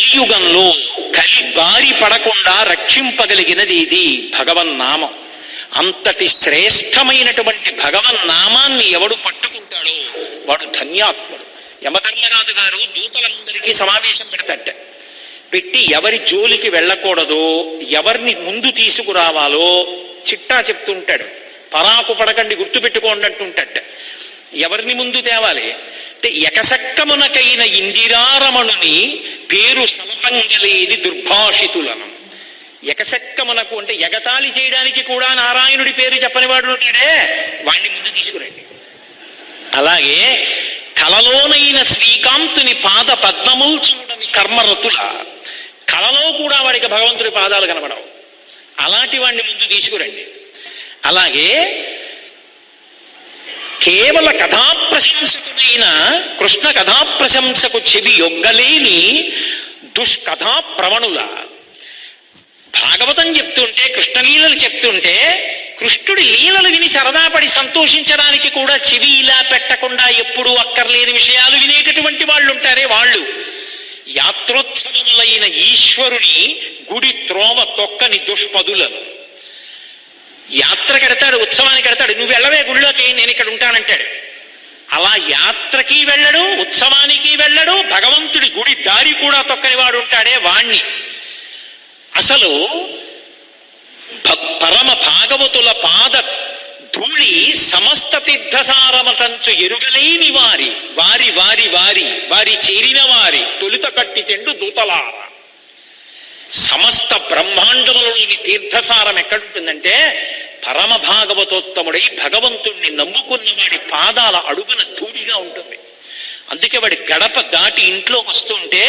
కలియుగంలో కలి బారి పడకుండా రక్షింపగలిగినది ఇది భగవన్నామం అంతటి శ్రేష్టమైనటువంటి భగవన్నామాన్ని ఎవడు పట్టుకుంటాడో వాడు ధన్యాత్ముడు. యమధర్మరాజు గారు దూతలందరికీ సమావేశం పెడతట పెట్టి ఎవరి జోలికి వెళ్ళకూడదో ఎవరిని ముందు తీసుకురావాలో చిట్టా చెప్తుంటాడు. పరాకు పడకండి గుర్తుపెట్టుకోండి అంటుంటట ఎవరిని ముందు తేవాలి? అంటే ఎకసక్కమునకైన ఇందిరారమణుని పేరు సలపంగలేది దుర్భాషితులను. ఎకసక్కమునకు అంటే ఎగతాళి చేయడానికి కూడా నారాయణుడి పేరు చెప్పని వాడు ఉంటాడే? వాణ్ణి ముందు తీసుకురండి. అలాగే కలలోనైన శ్రీకాంతుని పాద పద్మముల్ చూడని కర్మరతుల కలలో కూడా వాడికి భగవంతుడి పాదాలు కనబడవు. అలాంటి వాడిని ముందు తీసుకురండి. అలాగే కేవల కథాప్రశంసకుడైన కృష్ణ కథాప్రశంసకు చెవి యొగ్గలేని దుష్కథా ప్రవణుల భాగవతం చెప్తుంటే కృష్ణలీలలు చెప్తుంటే కృష్ణుడి లీలలు విని సరదాపడి సంతోషించడానికి కూడా చెవి ఇలా పెట్టకుండా ఎప్పుడూ అక్కర్లేని విషయాలు వినేటటువంటి వాళ్ళు ఉంటారే వాళ్ళు. యాత్రోత్సవములైన ఈశ్వరుని గుడి త్రోవ తొక్కని దుష్పదులను. యాత్రకి ఎడతాడు ఉత్సవానికి ఎడతాడు నువ్వు వెళ్ళవే గుళ్ళోకి నేను ఇక్కడ ఉంటానంటాడు. అలా యాత్రకి వెళ్ళడు ఉత్సవానికి వెళ్ళడు భగవంతుడి గుడి దారి కూడా తొక్కని వాడు ఉంటాడే వాణ్ణి. అసలు పరమ భాగవతుల పాద ధూళి సమస్త తీర్థసారమకంచు ఎరుగలేని వారి వారి వారి వారి వారి చేరిన వారి తొలుత కట్టి తెండు దూతలారా. సమస్త బ్రహ్మాండములోని తీర్థసారం ఎక్కడుంటుందంటే పరమ భాగవతోత్తముడై భగవంతుణ్ణి నమ్ముకున్న వాడి పాదాల అడుగున ధూళిగా ఉంటుంది. అందుకే వాడి గడప దాటి ఇంట్లోకి వస్తుంటే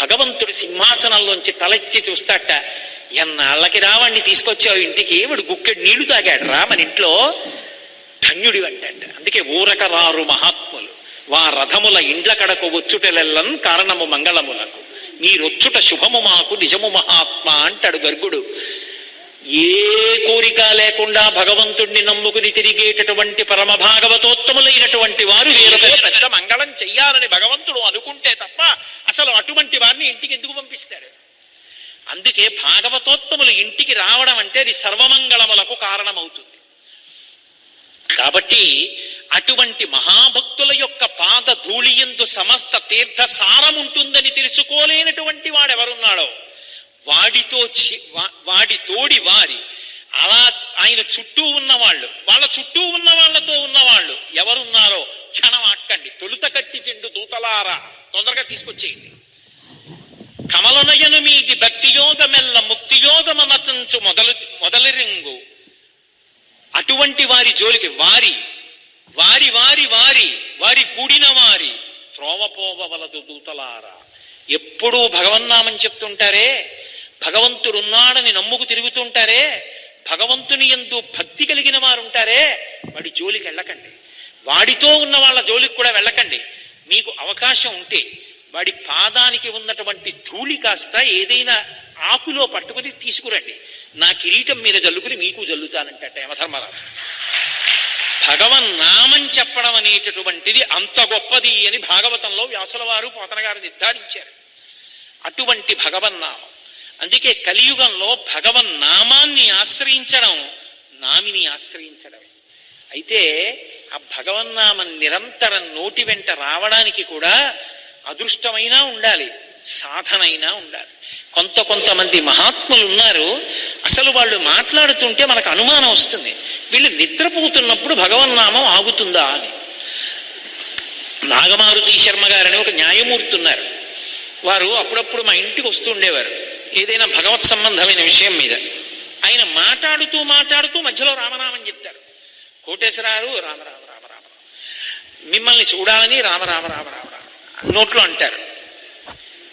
భగవంతుడి సింహాసనంలోంచి తలెత్తి చూస్తాట ఎన్నాళ్ళకి రావాణ్ణి తీసుకొచ్చావు ఇంటికి? వాడు గుక్కెడు నీళ్ళు తాగాడు. రా మన ఇంట్లో ధన్యుడి అంటాడు. అందుకే ఊరక రారు మహాత్ములు వా రథముల ఇండ్ల కడకు వచ్చుటెలెల్లం కారణము మంగళములకు మీరొచ్చుట శుభము మాకు నిజము మహాత్మ అంటాడు గర్గుడు. ఏ కోరిక లేకుండా భగవంతుణ్ణి నమ్ముకుని తిరిగేటటువంటి పరమ భాగవతోత్తములైనటువంటి వారు వీరితో పెద్ద మంగళం చెయ్యాలని భగవంతుడు అనుకుంటే తప్ప అసలు అటువంటి వారిని ఇంటికి ఎందుకు పంపిస్తాడు అందుకే భాగవతోత్తములు ఇంటికి రావడం అంటే అది సర్వమంగళములకు కారణమవుతుంది. కాబట్టి అటువంటి మహాభక్తుల యొక్క పాద ధూళియందు సమస్త తీర్థ సారం ఉంటుందని తెలుసుకోలేనటువంటి వాడెవరున్నాడో వాడితో వాడి తోడి వారి అలా ఆయన చుట్టూ ఉన్నవాళ్ళు వాళ్ళ చుట్టూ ఉన్న వాళ్ళతో ఉన్నవాళ్ళు ఎవరున్నారో క్షణం ఆక్కండి. తొలుత కట్టి తిండు దూతలారా తొందరగా తీసుకొచ్చేయండి. కమలనయను మీది భక్తియోగమెల్ల ముక్తియోగమనతంచు ముక్తి యోగమనతంచు మొదలు మొదలరింగు. అటువంటి వారి జోలికి వారి వారి వారి వారి వారి కూడిన వారి త్రోవపోవలదు దూతలారా. ఎప్పుడూ భగవన్నామం చెప్తుంటారే భగవంతుడున్నాడని నమ్ముకు తిరుగుతుంటారే భగవంతుని ఎందు భక్తి కలిగిన వారు ఉంటారే వాడి జోలికి వెళ్ళకండి. వాడితో ఉన్న వాళ్ళ జోలికి కూడా వెళ్ళకండి. మీకు అవకాశం ఉంటే వాడి పాదానికి ఉన్నటువంటి ధూళి కాస్త ఏదైనా ఆకులో పట్టుకుని తీసుకురండి. నా కిరీటం మీద జల్లుకుని మీకు జల్లుతానంట యమధర్మరాజు భగవన్ నామం చెప్పడం అనేటటువంటిది అంత గొప్పది అని భాగవతంలో వ్యాసుల వారు పోతన గారు నిర్ధారించారు. అటువంటి భగవన్నామం అందుకే కలియుగంలో భగవన్ నామాన్ని ఆశ్రయించడం నామిని ఆశ్రయించడమే. అయితే ఆ భగవన్నామం నిరంతరం నోటి వెంట రావడానికి కూడా అదృష్టమైనా ఉండాలి సాధనైనా ఉండాలి. కొంత కొంతమంది మహాత్ములు ఉన్నారు అసలు వాళ్ళు మాట్లాడుతుంటే మనకు అనుమానం వస్తుంది. వీళ్ళు నిద్రపోతున్నప్పుడు భగవన్నామం ఆగుతుందా అని. నాగమారుతి శర్మ గారని ఒక న్యాయమూర్తి ఉన్నారు వారు అప్పుడప్పుడు మా ఇంటికి వస్తూ ఉండేవారు. ఏదైనా భగవత్ సంబంధమైన విషయం మీద. ఆయన మాట్లాడుతూ మాట్లాడుతూ మధ్యలో రామనామం చెప్తారు. కోటేశ్వరారు రామ రామ రామ రామ. మిమ్మల్ని చూడాలని రామ రామ రామ రామ రామ. నోట్లో అంటారు.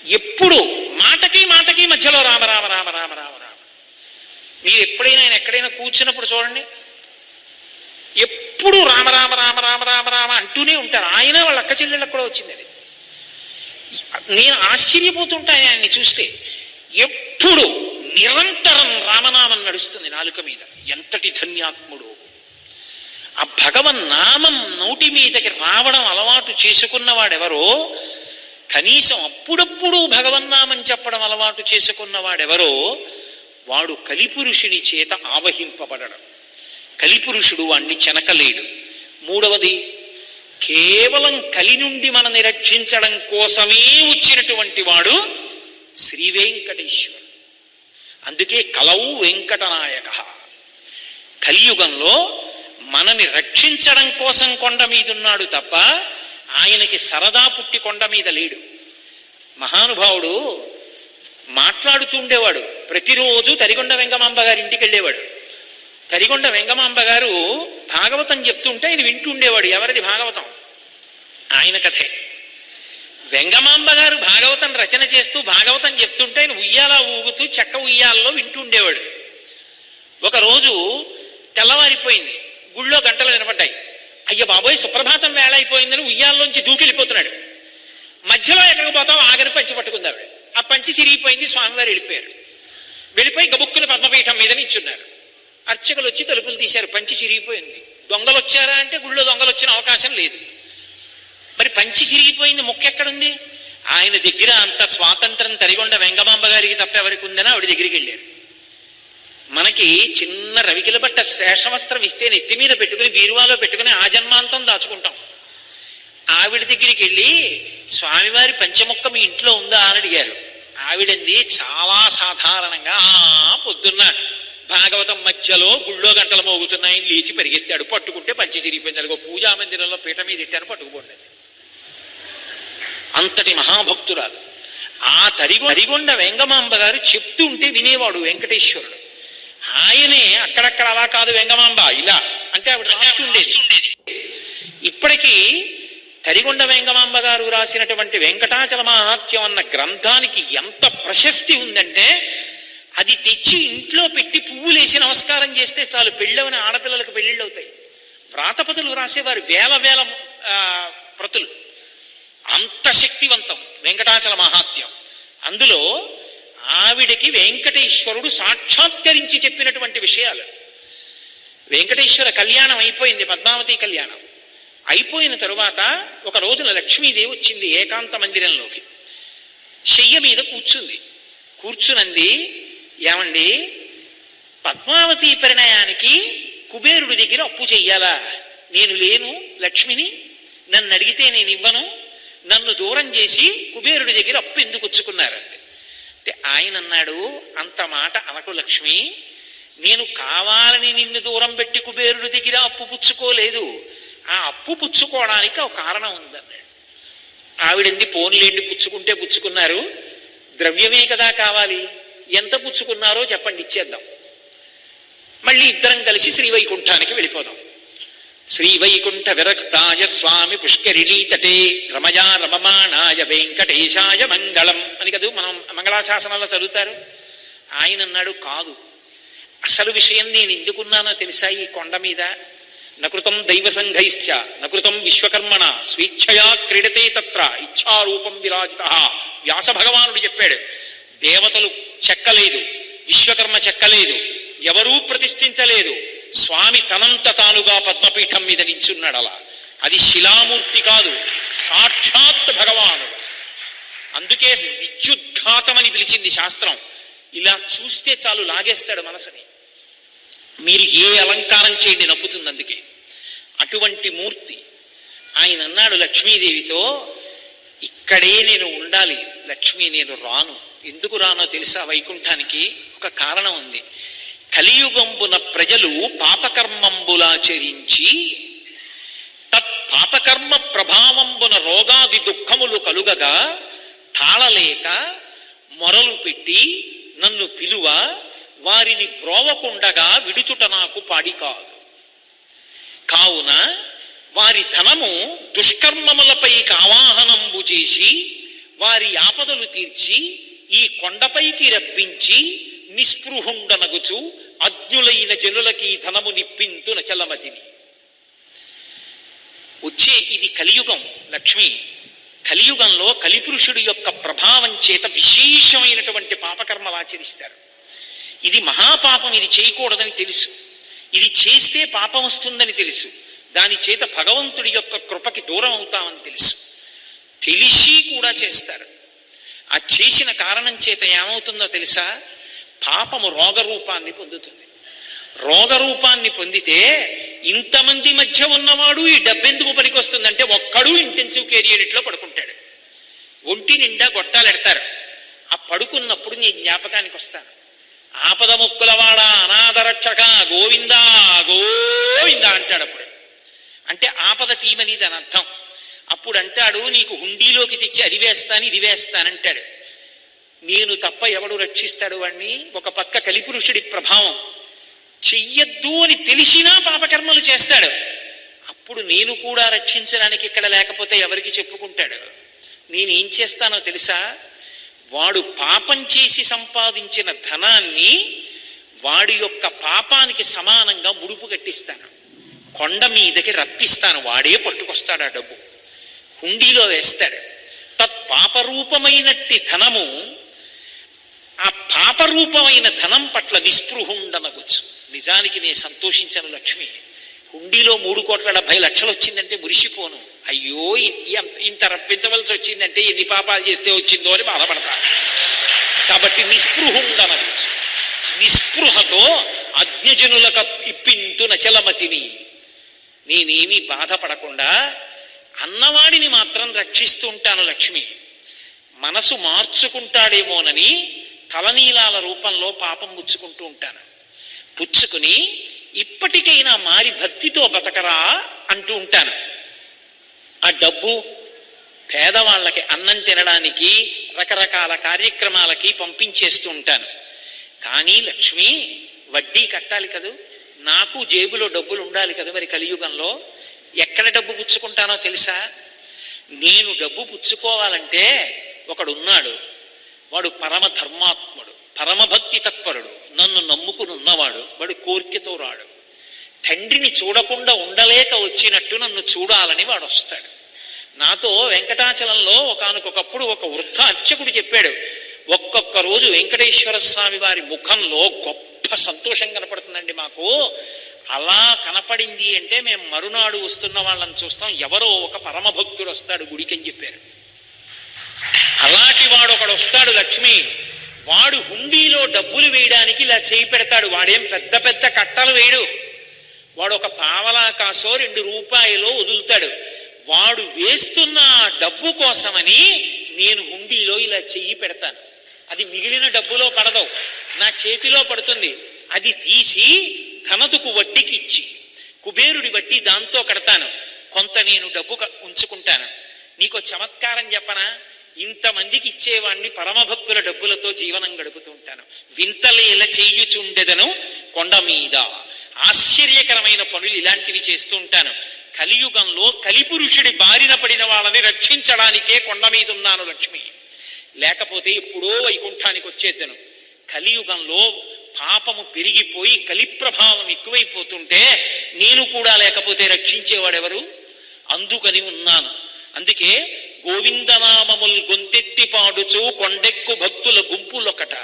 ఎప్పుడు మాటకి మాటకి మధ్యలో రామ రామ రామ రామ రామ రామ. మీరు ఎప్పుడైనా ఆయన ఎక్కడైనా కూర్చున్నప్పుడు చూడండి. ఎప్పుడు రామ రామ రామ రామ రామ రామ అంటూనే ఉంటారు. ఆయన వాళ్ళ అక్క చెల్లెళ్ళకు కూడా వచ్చింది అది. నేను ఆశ్చర్యపోతుంటాను ఆయన్ని చూస్తే. ఎప్పుడు నిరంతరం రామనామం నడుస్తుంది నాలుక మీద. ఎంతటి ధన్యాత్ముడు. ఆ భగవన్ నామం నోటి మీదకి రావడం అలవాటు చేసుకున్నవాడెవరో కనీసం అప్పుడప్పుడు భగవన్నామం చెప్పడం అలవాటు చేసుకున్న వాడెవరో వాడు కలిపురుషుని చేత ఆవహింపబడడం. కలిపురుషుడు వాణ్ణి చెనకలేడు. మూడవది కేవలం కలి నుండి మనని రక్షించడం కోసమే వచ్చినటువంటి వాడు శ్రీ వెంకటేశ్వరుడు. అందుకే కలవు వెంకటనాయక. కలియుగంలో మనని రక్షించడం కోసం కొండ మీదున్నాడు తప్ప ఆయనకి సరదా పుట్టి కొండ మీద లేడు. మహానుభావుడు మాట్లాడుతూ ఉండేవాడు. ప్రతిరోజు తరిగొండ వెంగమాంబ గారి ఇంటికి వెళ్ళేవాడు. తరిగొండ వెంగమాంబ గారు భాగవతం చెప్తుంటే ఆయన వింటుండేవాడు ఎవరిది భాగవతం? ఆయన కథే. వెంగమాంబ గారు భాగవతం రచన చేస్తూ భాగవతం చెప్తుంటే ఆయన ఉయ్యాల ఊగుతూ చెక్క ఉయ్యాలలో వింటుండేవాడు ఒకరోజు తెల్లవారిపోయింది. గుళ్ళో గంటలు వినపడ్డాయి. అయ్య బాబోయ్ సుప్రభాతం వేళ అయిపోయిందని ఉయ్యాల్లోంచి దూకెళ్ళిపోతున్నాడు. మధ్యలో ఎక్కడికి పోతాం ఆగని పంచి పట్టుకుంది ఆవిడ. ఆ పంచి చిరిగిపోయింది స్వామివారు వెళ్ళిపోయారు. వెళ్ళిపోయి గబుక్కుని పద్మపీఠం మీద నిచ్చున్నారు అర్చకులు వచ్చి తలుపులు తీశారు పంచి చిరిగిపోయింది. దొంగలు వచ్చారా అంటే గుళ్ళో దొంగలు వచ్చిన అవకాశం లేదు. మరి పంచి చిరిగిపోయింది ముక్కెక్కడుంది ఆయన దగ్గర అంత స్వాతంత్రం తరిగొండ వెంగమాంబ గారికి తప్ప ఎవరికి ఉందని ఆవిడ దగ్గరికి వెళ్ళారు. మనకి చిన్న రవికిల బట్ట శేషవస్త్రం ఇస్తే నెత్తి మీద పెట్టుకుని బీరువాలో పెట్టుకుని ఆ జన్మాంతం దాచుకుంటాం. ఆవిడ దగ్గరికి వెళ్ళి స్వామివారి పంచముక్క మీ ఇంట్లో ఉందా? అని అడిగారు. ఆవిడంది చాలా సాధారణంగా పొద్దున్న భాగవతం మధ్యలో గుళ్ళో గంటలు మోగుతున్నాయి లేచి పరిగెత్తాడు. పట్టుకుంటే పంచి తిరిగిపోయింది అదిగో పూజా మందిరంలో పీట మీద ఇట్టాను పట్టుకుపోండి అంతటి మహాభక్తురాలు. ఆ తరిగొ తరిగొండ వెంగమాంబ గారు చెప్తూ ఉంటే వినేవాడు వెంకటేశ్వరుడు. ఆయనే అక్కడక్కడ అలా కాదు వెంగమాంబ ఇలా. అంటే ఆవిడ ఉండేది ఇప్పటికీ తరిగొండ వెంగమాంబ గారు రాసినటువంటి వెంకటాచల మహాత్యం అన్న గ్రంథానికి ఎంత ప్రశస్తి ఉందంటే అది తెచ్చి ఇంట్లో పెట్టి పువ్వులేసి నమస్కారం చేస్తే చాలు పెళ్ళవని ఆడపిల్లలకు పెళ్ళిళ్ళు అవుతాయి. వ్రాతపతులు రాసేవారు వేల వేల ఆ, ప్రతులు అంత శక్తివంతం వెంకటాచల మహాత్యం. అందులో ఆవిడకి వెంకటేశ్వరుడు సాక్షాత్కరించి చెప్పినటువంటి విషయాలు. వెంకటేశ్వర కళ్యాణం అయిపోయింది పద్మావతి కళ్యాణం. అయిపోయిన తరువాత ఒక రోజున లక్ష్మీదేవి వచ్చింది ఏకాంత మందిరంలోకి. శయ్య మీద కూర్చుంది. కూర్చునంది ఏమండి పద్మావతి పరిణయానికి కుబేరుడి దగ్గర అప్పు చెయ్యాలా? నేను లేను లక్ష్మిని? నన్ను అడిగితే నేను ఇవ్వను. నన్ను దూరం చేసి కుబేరుడి దగ్గర అప్పు ఎందుకు వచ్చుకున్నారండి అంటే ఆయన అన్నాడు అంత మాట అనకు లక్ష్మి. నేను కావాలని నిన్ను దూరం పెట్టి కుబేరుడి దగ్గర అప్పు పుచ్చుకోలేదు. ఆ అప్పు పుచ్చుకోవడానికి ఒక కారణం ఉందన్నాడు. ఆవిడంది పోన్లేండి పుచ్చుకుంటే పుచ్చుకున్నారు. ద్రవ్యమే కదా కావాలి. ఎంత పుచ్చుకున్నారో చెప్పండి ఇచ్చేద్దాం. మళ్ళీ ఇద్దరం కలిసి శ్రీవైకుంఠానికి వెళ్ళిపోదాం. శ్రీవైకుంఠ విరక్తాయ స్వామి పుష్కరిణీతటే రమయా రమమాణాయ వెంకటేశాయ మంగళం అని కదూ మనం మంగళాశాసనాల్లో చదువుతారు. ఆయన అన్నాడు కాదు. అసలు విషయం నేను ఎందుకున్నానో తెలుసా ఈ కొండ మీద? నకృతం దైవ సంఘైశ్చ నకృతం విశ్వకర్మణ స్వేచ్ఛయా క్రీడతే తత్ర ఇచ్ఛారూపం విరాజిత. వ్యాస భగవానుడు చెప్పాడు దేవతలు చెక్కలేదు విశ్వకర్మ చెక్కలేదు ఎవరూ ప్రతిష్ఠించలేదు స్వామి తనంత తానుగా పద్మపీఠం మీద నించున్నాడు అలా అది శిలామూర్తి కాదు సాక్షాత్ భగవానుడు. అందుకే విద్యుద్ఘాతమని పిలిచింది శాస్త్రం. ఇలా చూస్తే చాలు లాగేస్తాడు మనసుని. మీరు ఏ అలంకారం చేయండి నప్పుతుంది అందుకే అటువంటి మూర్తి. ఆయన అన్నాడు లక్ష్మీదేవితో ఇక్కడే నేను ఉండాలి. లక్ష్మి నేను రాను. ఎందుకు రానో తెలుసా? వైకుంఠానికి ఒక కారణం ఉంది. కలియుగంబున ప్రజలు పాపకర్మంబులాచరించి తత్ పాపకర్మ ప్రభావంబున రోగాది దుఃఖములు కలుగగా తాళలేక మొరలు పెట్టి నన్ను పిలువ వారిని ప్రోవకుండగా విడుచుట నాకు పాడి కాదు. కావున వారి ధనము దుష్కర్మములపై ఆవాహనంబు చేసి వారి ఆపదలు తీర్చి ఈ కొండపైకి రప్పించి నిస్పృహుండనగుచు అజ్ఞులైన జనులకి ధనము నిప్పింతు నచలమతిని వచ్చే ఇది కలియుగం లక్ష్మి. కలియుగంలో కలిపురుషుడు యొక్క ప్రభావం చేత విశేషమైనటువంటి పాపకర్మలు ఆచరిస్తారు. ఇది మహాపాపం ఇది చేయకూడదని తెలుసు. ఇది చేస్తే పాపం వస్తుందని తెలుసు. దాని చేత భగవంతుడి యొక్క కృపకి దూరం అవుతామని తెలుసు. తెలిసి కూడా చేస్తారు. ఆ చేసిన కారణం చేత ఏమవుతుందో తెలుసా? పాపము రోగరూపాన్ని పొందుతుంది. రోగరూపాన్ని పొందితే ఇంతమంది మధ్య ఉన్నవాడు ఈ డబ్బెందుకు పనికొస్తుందంటే ఒక్కడు ఇంటెన్సివ్ కేర్ యూనిట్లో పడుకుంటాడు. ఒంటి నిండా గొట్టాలెడతారు ఆ పడుకున్నప్పుడు నీ జ్ఞాపకానికి వస్తాను. ఆపద మొక్కులవాడ అనాథరక్షక గోవిందా గోవిందా అంటాడు అప్పుడు. అంటే ఆపద తీమని దాని అర్థం. అప్పుడు అంటాడు నీకు హుండీలోకి తెచ్చి అది వేస్తాను ఇది వేస్తానంటాడు నేను తప్ప ఎవడు రక్షిస్తాడు వాణ్ణి? ఒక పక్క కలిపురుషుడి ప్రభావం. చెయ్యొద్దు అని తెలిసినా పాపకర్మలు చేస్తాడు. అప్పుడు నేను కూడా రక్షించడానికి ఇక్కడ లేకపోతే ఎవరికి చెప్పుకుంటాడు? నేనేం చేస్తానో తెలుసా? వాడు పాపం చేసి సంపాదించిన ధనాన్ని వాడి యొక్క పాపానికి సమానంగా ముడుపు కట్టిస్తాను. కొండ మీదకి రప్పిస్తాను. వాడే పట్టుకొస్తాడు ఆ డబ్బు. హుండీలో వేస్తాడు. తత్ పాపరూపమైనట్టి ధనము ఆ పాపరూపమైన ధనం పట్ల నిస్పృహుండనగొచ్చు నిజానికి నేను సంతోషించను లక్ష్మి. హుండీలో మూడు కోట్ల డెబ్బై లక్షలు వచ్చిందంటే మురిసిపోను. అయ్యో ఇ- ఇంత రప్పించవలసి వచ్చిందంటే ఎన్ని పాపాలు చేస్తే వచ్చిందో అని బాధపడతాను కాబట్టి నిస్పృహుండనగొచ్చు నిస్పృహతో అజ్ఞజనులకు ఇప్పింతు నచలమతిని నేనేమీ బాధపడకుండా అన్నవాడిని మాత్రం రక్షిస్తూ ఉంటాను లక్ష్మి. మనసు మార్చుకుంటాడేమోనని తలనీలాల రూపంలో పాపం పుచ్చుకుంటూ ఉంటాను. పుచ్చుకుని ఇప్పటికైనా మారి భక్తితో బతకరా అంటూ ఉంటాను. ఆ డబ్బు పేదవాళ్ళకి అన్నం తినడానికి రకరకాల కార్యక్రమాలకి పంపించేస్తూ ఉంటాను. కానీ లక్ష్మి వడ్డీ కట్టాలి కదూ? నాకు జేబులో డబ్బులు ఉండాలి కదా మరి కలియుగంలో? ఎక్కడ డబ్బు పుచ్చుకుంటానో తెలుసా? నేను డబ్బు పుచ్చుకోవాలంటే ఒకడున్నాడు వాడు పరమ ధర్మాత్ముడు పరమభక్తి తత్పరుడు నన్ను నమ్ముకుని ఉన్నవాడు వాడు కోరికతో రాడు తండ్రిని చూడకుండా ఉండలేక వచ్చినట్టు నన్ను చూడాలని వాడు వస్తాడు. నాతో వెంకటాచలంలో ఒకనకొకప్పుడు ఒక వృద్ధ అర్చకుడు చెప్పాడు ఒక్కొక్క రోజు వెంకటేశ్వర స్వామి వారి ముఖంలో గొప్ప సంతోషం కనపడుతుందండి మాకు. అలా కనపడింది అంటే మేము మరునాడు వస్తున్న వాళ్ళని చూస్తాం. ఎవరో ఒక పరమభక్తుడు వస్తాడు గుడికి అని చెప్పారు. అలాంటి వాడు ఒకడు వస్తాడు లక్ష్మి. వాడు హుండీలో డబ్బులు వేయడానికి ఇలా చేయి పెడతాడు. వాడేం పెద్ద పెద్ద కట్టలు వేయడు. వాడు ఒక పావలా కాసో రెండు రూపాయలో వదులుతాడు. వాడు వేస్తున్న డబ్బు కోసమని నేను హుండీలో ఇలా చెయ్యి పెడతాను. అది మిగిలిన డబ్బులో పడదు. నా చేతిలో పడుతుంది. అది తీసి ధనదుకు వడ్డీకి ఇచ్చి కుబేరుడి వడ్డీ దాంతో కడతాను. కొంత నేను డబ్బు ఉంచుకుంటాను. నీకు చమత్కారం చెప్పనా? ఇంతమందికి ఇచ్చేవాణ్ణి పరమభక్తుల డబ్బులతో జీవనం గడుపుతూ ఉంటాను. వింతలేల చేయుచుండెదను కొండ మీద. ఆశ్చర్యకరమైన పనులు ఇలాంటివి చేస్తూ ఉంటాను. కలియుగంలో కలిపురుషుడి బారిన పడిన వాళ్ళని రక్షించడానికే కొండ మీద ఉన్నాను లక్ష్మి. లేకపోతే ఎప్పుడో వైకుంఠానికి వచ్చేద్దను. కలియుగంలో పాపము పెరిగిపోయి కలిప్రభావం ఎక్కువైపోతుంటే నేను కూడా లేకపోతే రక్షించేవాడెవరు? అందుకని ఉన్నాను. అందుకే గోవిందనామముల్ గొంతెత్తి పాడుచు కొండెక్కు భక్తుల గుంపులొకట.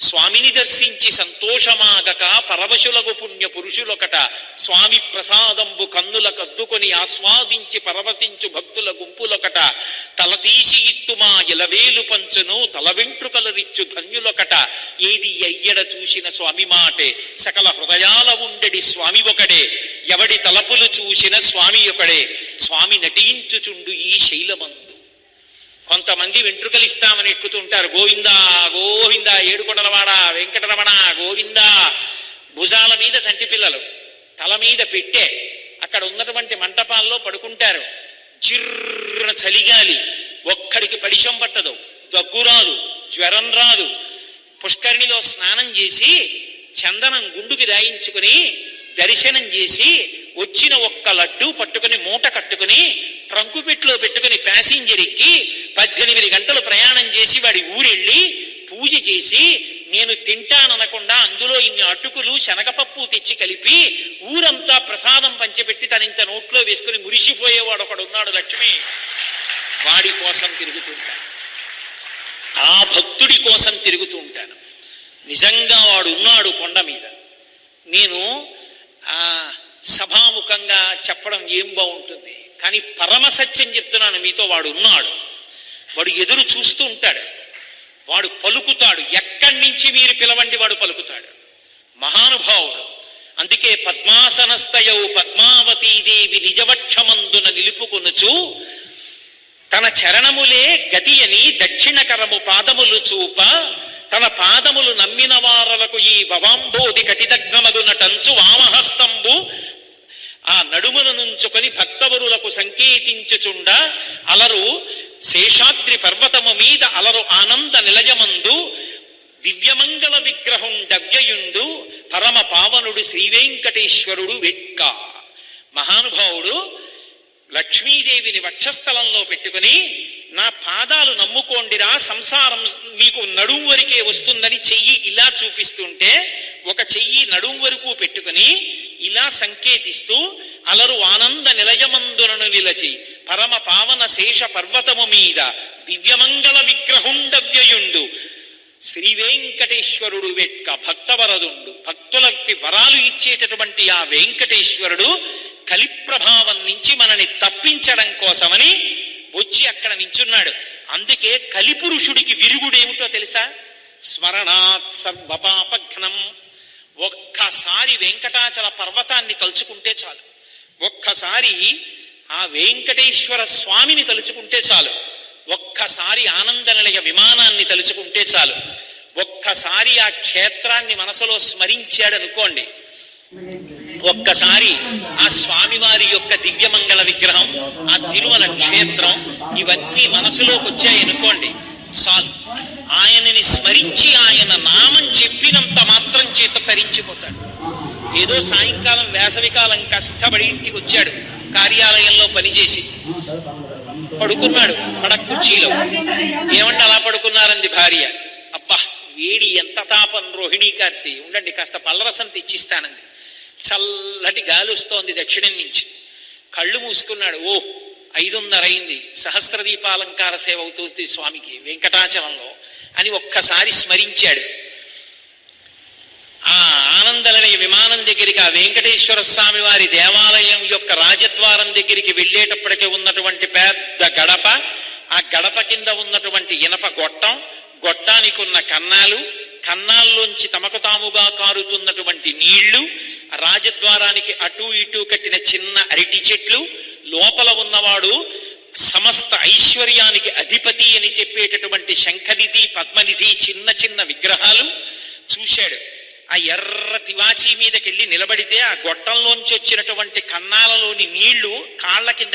స్వామిని దర్శించి సంతోషమాగక పరవశులకు పుణ్య పురుషులొకట. స్వామి ప్రసాదంబు కన్నుల కద్దుకొని ఆస్వాదించి పరవశించు భక్తుల గుంపులొకట. తలతీసి ఇత్తుమా ఇలవేలు పంచును తల వెంట్రుకల రిచ్చు ధన్యులొకట. ఏది అయ్యడ చూసిన స్వామి మాటే సకల హృదయాల ఉండెడి స్వామి ఒకడే. ఎవడి తలపులు చూసిన స్వామి ఒకడే. స్వామి నటించుచుండు ఈ శైలమందు. కొంతమంది వెంట్రుకలు ఇస్తామని ఎక్కుతుంటారు గోవిందా గోవిందా ఏడుకొండలవాడ వెంకటరమణ గోవిందా. భుజాల మీద సంటి పిల్లలు తల మీద పెట్టే అక్కడ ఉన్నటువంటి మంటపాల్లో పడుకుంటారు. జిర్ర చలిగాలి. ఒక్కడికి పడిశం పట్టదు. దగ్గు రాదు జ్వరం రాదు. పుష్కరిణిలో స్నానం చేసి చందనం గుండుకి రాయించుకుని దర్శనం చేసి వచ్చిన ఒక్క లడ్డు పట్టుకుని మూట కట్టుకుని ట్రంకు పెట్టులో పెట్టుకుని ప్యాసింజర్ ఎక్కి పద్దెనిమిది గంటలు ప్రయాణం చేసి వాడి ఊరెళ్ళి పూజ చేసి నేను తింటాననకుండా అందులో ఇన్ని అటుకులు శనగపప్పు తెచ్చి కలిపి ఊరంతా ప్రసాదం పంచిపెట్టి తన ఇంత నోట్లో వేసుకుని మురిసిపోయేవాడు ఒకడు ఉన్నాడు లక్ష్మి. వాడి కోసం తిరుగుతుంటాను ఆ భక్తుడి కోసం తిరుగుతూ ఉంటాను. నిజంగా వాడు ఉన్నాడు కొండ మీద. నేను ఆ సభాముఖంగా చెప్పడం ఏం బాగుంటుంది? కానీ పరమ సత్యం చెప్తున్నాను మీతో వాడు ఉన్నాడు. వాడు ఎదురు చూస్తూ ఉంటాడు. వాడు పలుకుతాడు. ఎక్కడి నుంచి మీరు పిలవండి వాడు పలుకుతాడు. మహానుభావుడు. అందుకే పద్మాసనస్తయౌ పద్మావతీదేవి నిజవక్షమందున నిలుపుకొనుచు తన చరణములే గతి అని దక్షిణకరము పాదములు చూప తన పాదములు నమ్మిన వారలకు ఈ భవాంబోధి కటిదగ్నమగునటంచు వామహస్తంబు ఆ నడుమున నుంచుకొని భక్తవరులకు సంకేతించుచుండ అలరు శేషాద్రి పర్వతము మీద అలరు ఆనంద నిలయమందు దివ్యమంగళ విగ్రహం డవ్యయుండు పరమ పావనుడు శ్రీవేంకటేశ్వరుడు వెక్క. మహానుభావుడు లక్ష్మీదేవిని వక్షస్థలంలో పెట్టుకుని నా పాదాలు నమ్ముకోండిరా సంసారం మీకు నడుం వరకే వస్తుందని చెయ్యి ఇలా చూపిస్తుంటే ఒక చెయ్యి నడుం వరకు పెట్టుకుని ఇలా సంకేతిస్తూ అలరు ఆనంద నిలయమందులను నిలచి పరమ పావన శేష పర్వతము మీద దివ్యమంగళ విగ్రహుండవ్యయుండు శ్రీ వెంకటేశ్వరుడు వెట్క భక్తవరదుండు. భక్తులకి వరాలు ఇచ్చేటటువంటి ఆ వెంకటేశ్వరుడు కలిప్రభావం నుంచి మనని తప్పించడం కోసమని వచ్చి అక్కడ నించున్నాడు. అందుకే కలిపురుషుడికి విరుగుడేమిటో తెలుసా? స్మరణాత్ సర్వపాపఘ్నం. ఒక్కసారి వెంకటాచల పర్వతాన్ని తలుచుకుంటే చాలు. ఒక్కసారి ఆ వెంకటేశ్వర స్వామిని తలుచుకుంటే చాలు. ఒక్కసారి ఆనంద నిలయ విమానాన్ని తలుచుకుంటే చాలు. ఒక్కసారి ఆ క్షేత్రాన్ని మనసులో స్మరించాడు అనుకోండి ఒక్కసారి ఆ స్వామివారి యొక్క దివ్యమంగళ విగ్రహం ఆ తిరుమల క్షేత్రం ఇవన్నీ మనసులోకి వచ్చాయనుకోండి చాలు. ఆయనని స్మరించి ఆయన నామం చెప్పినంత మర్చిపోతాడు ఏదో సాయంకాలం వేసవికాలం కష్టపడి ఇంటికి వచ్చాడు. కార్యాలయంలో పనిచేసి పడుకున్నాడు పడక కుర్చీలో. ఏమంటే అలా పడుకున్నారంది భార్య? అబ్బా వేడి ఎంత తాపం రోహిణీ కార్తి ఉండండి కాస్త పల్లరసం తెచ్చిస్తానంది. చల్లటి గాలి వస్తోంది దక్షిణం నుంచి. కళ్ళు మూసుకున్నాడు. ఓ ఐదున్నర అయింది. సహస్రదీపాలంకార సేవ అవుతుంది స్వామికి వెంకటాచలంలో అని ఒక్కసారి స్మరించాడు. ఆ ఆనందలనే విమానం దగ్గరికి ఆ వెంకటేశ్వర స్వామి వారి దేవాలయం యొక్క రాజద్వారం దగ్గరికి వెళ్ళేటప్పటికి ఉన్నటువంటి పెద్ద గడప. ఆ గడప కింద ఉన్నటువంటి ఇనప గొట్టం గొట్టానికి ఉన్న కన్నాలు కన్నాల్లోంచి తమకు తాముగా కారుతున్నటువంటి నీళ్ళు రాజద్వారానికి అటు ఇటు కట్టిన చిన్న అరటి చెట్లు లోపల ఉన్నవాడు సమస్త ఐశ్వర్యానికి అధిపతి అని చెప్పేటటువంటి శంఖనిధి పద్మనిధి చిన్న చిన్న విగ్రహాలు చూశాడు. ఆ ఎర్ర తివాచీ మీదకెళ్ళి నిలబడితే ఆ గొట్టంలోంచి వచ్చినటువంటి కన్నాలలోని నీళ్ళు కాళ్ళ కింద